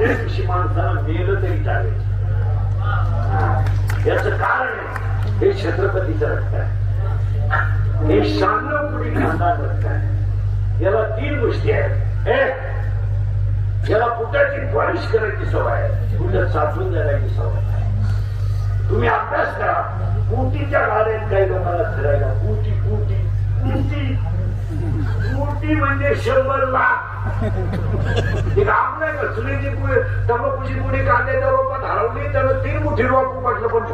त्या दिवशी माणसाला मेलं तरी चालेल. याच कारण हे छत्रपतीचं रक्त आहे. हे शहाण्णव कोटी खानदार रक्त आहे. याला तीन गोष्टी आहेत. एक याला कुठ्याची पॉलिश करायची सवय आहे. कुठं साचून जाण्याची सवय आहे. तुम्ही अभ्यास करा. कुटीच्या गाड्यात काही लोकांना फिरायला कुटी कुटी कुटी कुटी शंभर लाख. ती काम का चुलीची पुढे तंबाखूची पुढे कांद्याच्या रोपात हरवली त्यानं तीन मुठी रोप पण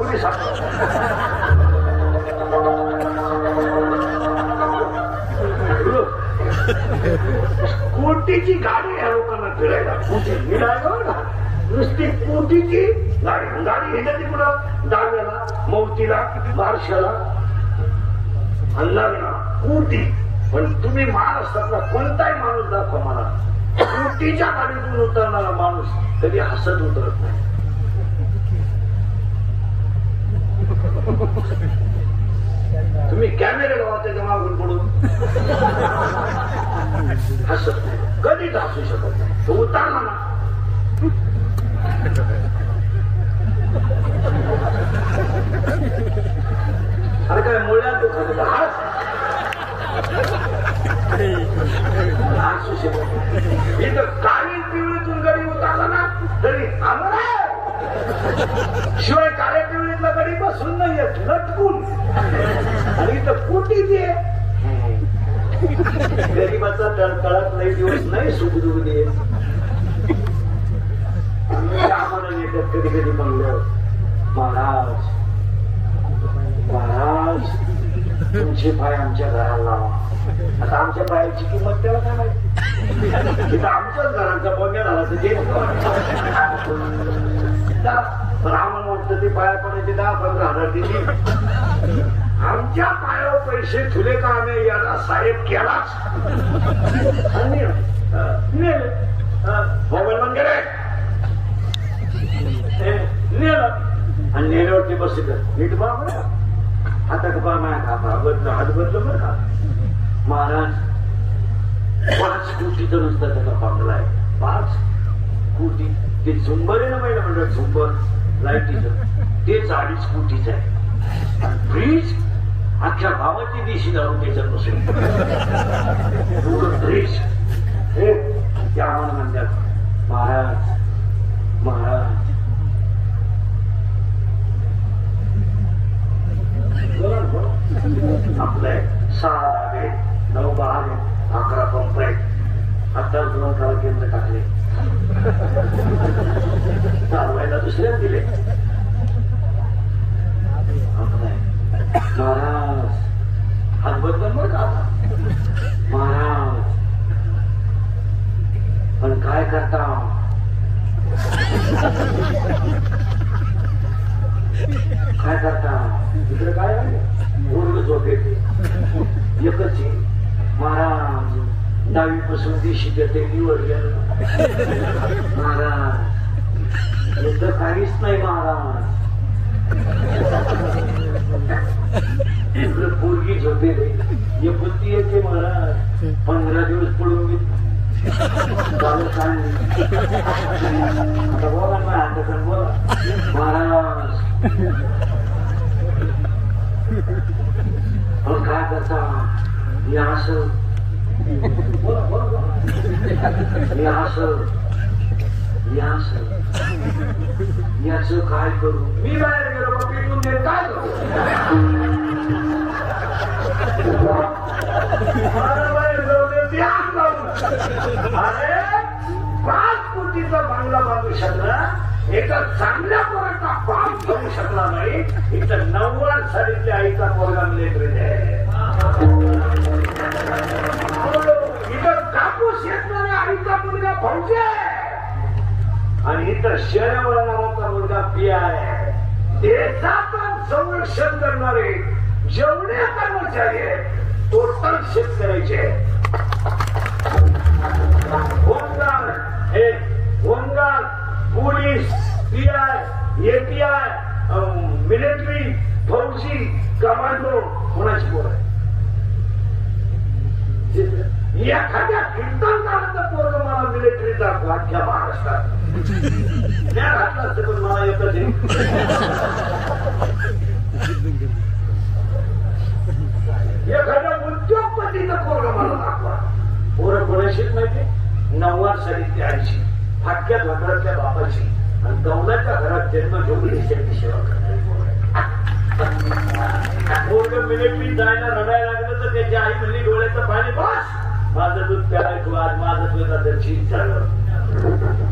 कोटीची गाडी या लोकांना फिरायला. कोटी मी हो ना. नुसती कोटीची गाडी. गाडी येते कुठं? दाव्याला मौतीला बारशाला हल्ला कोटी पण तुम्ही महाराष्ट्रातला कोणताही माणूस दाखवा मला कोटीच्या गाडीतून उतरणारा माणूस कधी हसत उतरत नाही. तुम्ही कॅमेरे लावा त्याच्या मागून पडून हसत नाही. कधीच हसू शकत नाही. तो उतरला ना. अरे काय मुळ्यात तो शिवाय काळ्या पिवळीतला गडी बसून नाही येत लटकून. आणि इथं कोटीची आहे. गरीबाचा तळतळात नाही दिवस नाही सुख दुख दे आम्हाला नेतात कधी कधी म्हणलं महाराज महाराज तुमचे पाय आमच्या घराला आता आमच्या पायाची किंमत त्याला काय माहिती? आमच्याच घरांचा बंग्या झाला तर पण आम्हाला वाटतं ते पाया पडायचे दहा पंधरा हजार दिली. आमच्या पायावर पैसे ठुले का आम्ही? याला साहेब केलाच. आणि, मोबाईल बंद केले नेलं. आणि नेल्यावरती बसलं नीट बा बरं आता का बा माझ्या हात बदल हात बदल बरं का. महाराज पाच कोटी तर नुसतं त्याचा पांगला आहे. पाच कोटी. ते झुंबर आहे ना महिला म्हणतात झुंबर. लाईटीचं तेच अडीच कोटीच आहे. ब्रिज अख्ख्या गावाची दिशी जाऊन त्याच्यात बसून ब्रिज हे ते आम्हाला म्हणतात महाराज महाराज. आपले सहा धागे नऊ बहाग आहेत अकरा पंप आहेत. आता दोन काल केंद्र टाकले. चालवायला दुसऱ्या दिले महाराज हात बदल का महाराज पण काय करता काय करता दुसरं काय पूर्ण झोप येते एकच महाराज महाराज दहावीपासून दिशी देते निवडलं महाराज युद्ध काहीच नाही महाराज पोरगी झोपे रे बुद्धी येते महाराज पंधरा दिवस पडून मी चालू आता बोला ना आता बोला महाराज मग काय करता मी असं बोला बोला मी असं मी असं याच काय करू? मी बाहेर गेलो मग पेटून दे काय करू? बाहेर जाऊ दे, अरे पाच कोटीचा बांगला बांधू शकला एका चांगल्या पोराचा बाप करू शकला नाही. इथं नव्वद साडीतल्या आईचा पोरगा लेकरेल हो, इथं कापूस शेतणाऱ्या आईचा मुलगा भाऊजे आणि इथं शहर मुलगा पिया आहे. देशाचं संरक्षण करणारे जेवढे कर्मचारी आहेत टोटल शेतकऱ्याचे होमगार्ड हे home guard police PI API military फौजी कमांडो कोणाची पोर आहे एखाद्या कीर्तनकाराचा पोरग मला मिलिटरी दाखवा अख्ख्या महाराष्ट्रात पण मला येतच एखाद्या उद्योगपतीचं पोरग मला दाखवा पोरं कोणाशीच माहिती नव्वद साली ऐंशी फाटक्या धोत्रातल्या बापाची आणि गवनाच्या घरात जन्म घेऊन देशाची सेवा करणारी पोरग मिलिटरी जायला रडायला लागलं तर त्याची आई म्हणली डोळ्याचं पाणी बस माझं दूध प्याय तू आज माझं तुझं तर ठीक झालं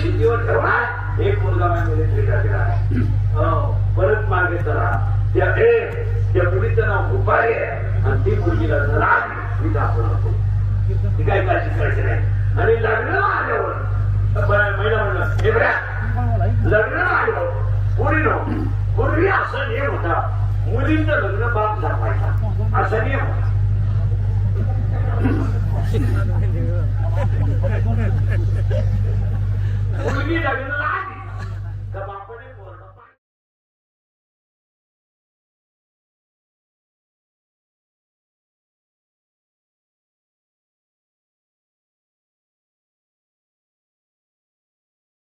शितीवर ठेवणार एक मुलगा माझ्या मिलिटरीला गेला परत मागे चला. त्या ए त्या मुलीचं नाव भुपारी आहे. आणि ती मुलगीला चला. मी दाखवला होतो ती काय काय शिकायची नाही. आणि लग्न आल्यावर महिला म्हणलं हे बऱ्या लग्न आल्यावर पूर्वी नो पूर्वी असं हे होता. मुलींचं लग्न बाप झापायचा